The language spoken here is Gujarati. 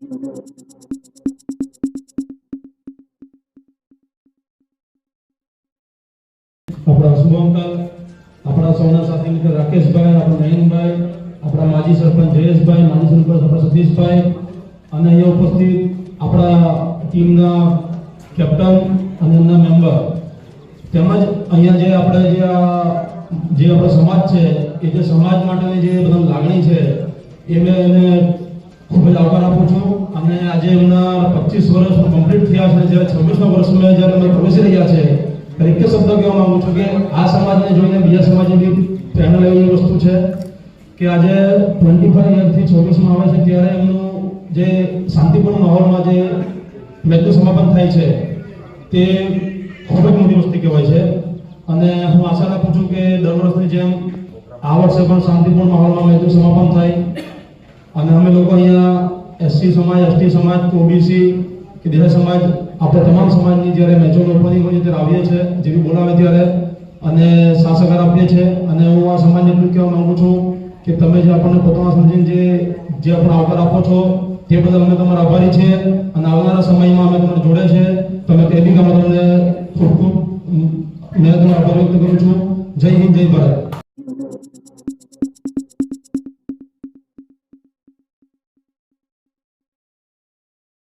આપણા શુભ આપણા સૌના સાથી મિત્ર રાકેશભાઈ, આપણા નયનભાઈ, આપણા માજી સરપંચ જયેશભાઈ, માજી સરપંચ આપણા સતીશભાઈ અને અહીંયા ઉપસ્થિત આપણા ટીમના કેપ્ટન અને એમના મેમ્બર. તેમજ અહીંયા જે આપણે જે આ, જે આપણો સમાજ છે, એ જે સમાજ માટેની જે બધા લાગણી છે, એ મેં એને ખૂબ જ આવકાર આપું છું. અને આજે એમના પચીસ વર્ષ કમ્પ્લીટ થયા છે. જ્યારે છવ્વીસમા વર્ષમાં જ્યારે અમે પ્રવેશી રહ્યા છે. ત્યારે એક શબ્દ કહેવા માંગુ છું કે આ સમાજને જોઈને બીજા સમાજની બી પ્રેરણા લેવાની વસ્તુ છે કે આજે ટ્વેન્ટી ફાઈવ યરથી છવ્વીસમાં આવે છે, ત્યારે એમનું જે શાંતિપૂર્ણ માહોલમાં જે મેચનું સમાપન થાય છે, તે ખૂબ જ મોટી વસ્તુ કહેવાય છે. અને હું આશા રાખું છું કે દર વર્ષની જેમ આ વર્ષે પણ શાંતિપૂર્ણ માહોલમાં મેચનું સમાપન થાય. અને અમે લોકો અહીંયા એસસી સમાજ એસટી સમાજ ઓબીસી કે દેહ સમાજ, આપણે તમામ સમાજની જ્યારે મેચોનું ઓપનિંગ હોય ત્યારે આવીએ છીએ જેવી બોલાવે ત્યારે અને સાસકાર આપીએ છીએ. અને હું આ સમાજને એટલું કહેવા માગું છું કે તમે જે આપણને પોતાના સમજીને જે જે આપણે આવકાર આપો છો, તે બદલ અમે તમારા આભારી છીએ. અને આવનારા સમયમાં અમે તમને જોડે છે. તમે તે બી અમે તમને ખૂબ ખૂબ મેં આભાર વ્યક્ત કરું છું. જય હિન્દ, જય ભારત.